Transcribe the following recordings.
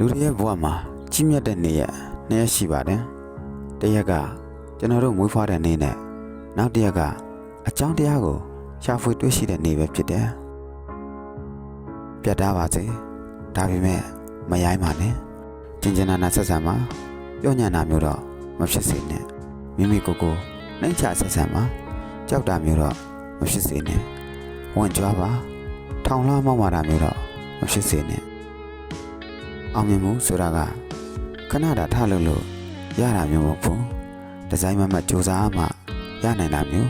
လူတွေရဲ့ဘဝမှာကြီးမြတ်တဲ့နေ့ရက်နှစ်ရက်ရှိပါတယ်။တစ်ရက်ကကျွန်တော်တို့မွေးဖွားတဲ့နေ့နဲ့နောက်တစ်ရက်ကအကြောင်းတရားကိုရှာဖွေတွေ့ရှိတဲ့နေ့ပဲဖြစ်တယ်။ပြတ်သားပါစေ။ဒါပေမဲ့မရိုင်းပါနဲ့။ကျင်ကျင်နာနာဆက်ဆံမှာပြောညံ့တာမျိုးတော့မဖြစ်စေနဲ့။မိမိကိုယ်ကိုနှိမ့်ချဆက်ဆံမှာကြောက်တာမျိုးတော့မဖြစ်စေနဲ့။ဝင်ကြွားပါထောင်လားမောက်မာတာမျိုးတော့မဖြစ်စေနဲ့။ အောင်မြင်မှုဆိုတာကခဏတာထလို့လို့ရတာမျိုးမဟုတ်ဘူး။ဒီဇိုင်းမမတ်စူးစမ်းမှရနိုင်တာမျိုး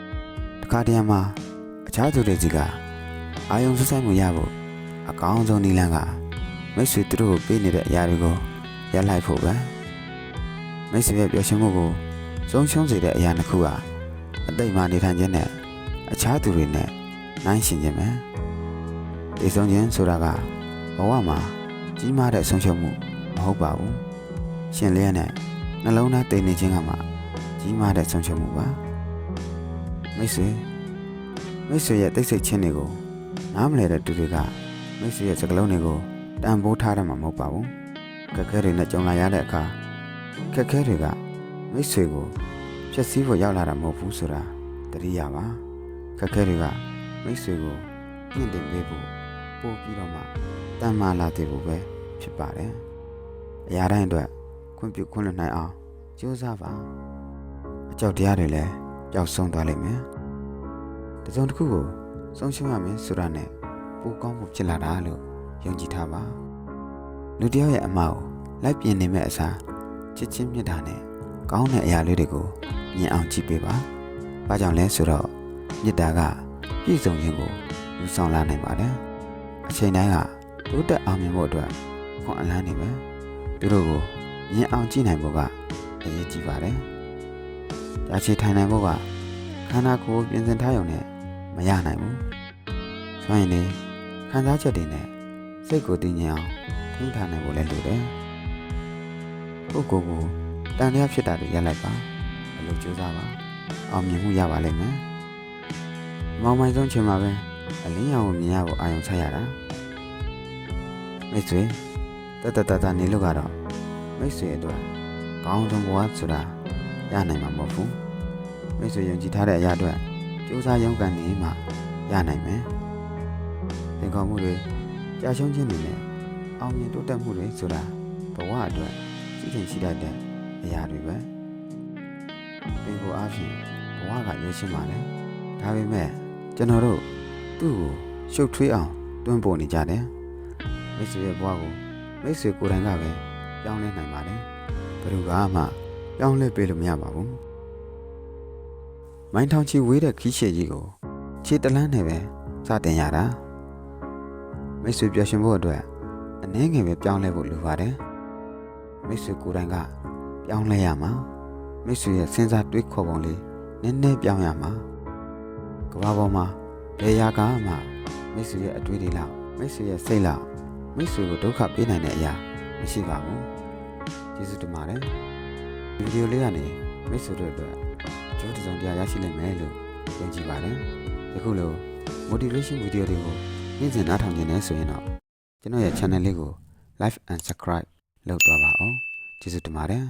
။တခါတည်းမှာအခြားသူတွေစီကအာယုံစဆိုင်မှုရဖို့အကောင်းဆုံးနည်းလမ်းကမိတ်ဆွေသူတို့ကိုပေးနေတဲ့အရာတွေကိုရက်လိုက်ဖို့ပဲ။မိတ်ဆွေရဲ့ပျော်ရွှင်မှုကိုဆုံးရှုံးစေတဲ့အရာတစ်ခုဟာအတိတ်မှာနေထိုင်ခြင်းနဲ့အခြားသူတွေနဲ့နိုင်ရှင်ခြင်းပဲ။ဒီဆုံးခြင်းဆိုတာကဘဝမှာ ကြီးမားတဲ့ဆုံးရှုံးမှုမဟုတ်ပါဘူး။ရှင်လျက်နဲ့နှလုံးသားတိမ်နေခြင်းကမှကြီးမားတဲ့ဆုံးရှုံးမှုပါ။မိတ်ဆွေမိတ်ဆွေရဲ့တိတ်ဆိတ်ခြင်းတွေကိုနားမလည်တဲ့သူတွေကမိတ်ဆွေရဲ့စကားလုံးတွေကိုတန်ဖိုးထားရမှာမဟုတ်ပါဘူး။ခက်ခဲတွေနဲ့ကြုံလာရတဲ့အခါခက်ခဲတွေကမိတ်ဆွေကိုဖျက်ဆီးဖို့ရောက်လာတာမဟုတ်ဘူးဆိုတာတတိယပါ။ခက်ခဲတွေကမိတ်ဆွေကိုညှင့်တင်ပေးဖို့ပို့ပြီးတော့မှတန်မာလာတဲ့ဖို့ပဲ ဖြစ်ပါတယ်။အရာတိုင်းအတွက်ခွင့်ပြုခွင့်လွှတ်နိုင်အောင်ကြိုးစားပါ။အကြောက်တရားတွေလည်းပျောက်ဆုံးသွားလိမ့်မယ်။တစုံတစ်ခုကိုဆုံးရှုံးရမယ်ဆိုတာနဲ့ပိုကောင်းမှုဖြစ်လာတာလို့ယုံကြည်ထားပါ။လူတစ်ယောက်ရဲ့အမှားကိုလိုက်ပြင်နေမဲ့အစားချစ်ချင်းမြတ်တာနဲ့ကောင်းတဲ့အရာလေးတွေကိုမြင်အောင်ကြည့်ပေးပါ။ဘာကြောင့်လဲဆိုတော့မြတ်တာကပြည့်စုံခြင်းကိုယူဆောင်လာနိုင်ပါတယ်။အချိန်တိုင်းကတိုးတက်အောင်မြင်ဖို့အတွက် ခွန်အလန်းနေပဲ။သူတို့ကိုမြင်အောင်ကြည့်နိုင်ဖို့ကအရေးကြီးပါတယ်။ကြာချီထိုင်နိုင်ဖို့ကခန္ဓာကိုယ်ပြင်ဆင်ထားရုံနဲ့မရနိုင်ဘူး။ဆိုရင်လေခံစားချက်တွေနဲ့စိတ်ကိုတည်ငြိမ်အောင်ထိန်းထားနိုင်ဖို့လည်းလိုတယ်။ကိုယ့်ကိုယ်ကိုတန်တရားဖြစ်တာတွေရက်လိုက်ပါ။အလုပ်ကြိုးစားပါ။အောင်မြင်မှုရပါလိမ့်မယ်။မောင်မိုင်ဆုံးချိန်မှာပဲအလင်းရောင်ကိုမြင်ရဖို့အာရုံဆက်ရတာ။မိတ်ဆွေ တတတတနေလို့ကတော့မိတ်ဆွေအတွက်ကောင်းဆုံးဘဝဆိုတာရနိုင်မှာမဟုတ်ဘူး။မိတ်ဆွေယုံကြည်ထားတဲ့အရာအတွက်ကြိုးစားရုန်းကန်နေမှရနိုင်မယ်။သင်္ကောင်းမှုတွေကြာရှုံးခြင်းတွေနဲ့အောင်မြင်တိုးတက်မှုတွေဆိုတာဘဝအတွက်ရှိတင်ရှိတတ်တဲ့အရာတွေပဲ။သင်ကိုအားဖြင့်ဘဝကရွေးရှင်းပါလေ။ဒါပေမဲ့ကျွန်တော်တို့သူ့ကိုရှုပ်ထွေးအောင်တွန်းပို့နေကြတယ်။မိတ်ဆွေရဲ့ဘဝကို မိတ်ဆွေကိုယ်တိုင်ကပဲပြောင်းလဲနိုင်ပါတယ်။ဘယ်သူကမှပြောင်းလဲပေးလို့မရပါဘူး။မိုင်းထောင်ချီဝေးတဲ့ခီးရှည်ကြီးကိုခြေတလန်းနဲ့ပဲစတင်ရတာ။မိတ်ဆွေပျော်ရွှင်ဖို့အတွက်အနည်းငယ်ပဲပြောင်းလဲဖို့လိုပါတယ်။မိတ်ဆွေကိုယ်တိုင်ကပြောင်းလဲရမှာ။မိတ်ဆွေရဲ့စဉ်းစားတွေးခေါ်ပုံလေးနည်းနည်းပြောင်းရမှာ။ကမ္ဘာပေါ်မှာဘယ်ရာကမှမိတ်ဆွေရဲ့အတွေ့အကြုံလောက်မိတ်ဆွေရဲ့စိတ်လောက် မိတ်ဆွေကိုဒုက္ခပေးနိုင်တဲ့အရာမရှိပါဘူးကျေးဇူးတင်ပါတယ်ဒီဗီဒီယိုလေးကနေမိတ်ဆွေတို့အတွက်အကျိုးတစ်စုံတရာရရှိနိုင်မယ်လို့ယုံကြည်ပါတယ်ယခုလို motivation ဗီဒီယိုတွေကိုနေ့စဉ်နားထောင်နေတယ်ဆိုရင်တော့ကျွန်တော်ရဲ့ channel လေးကို like and subscribe လုပ်သွားပါအောင်ကျေးဇူးတင်ပါတယ်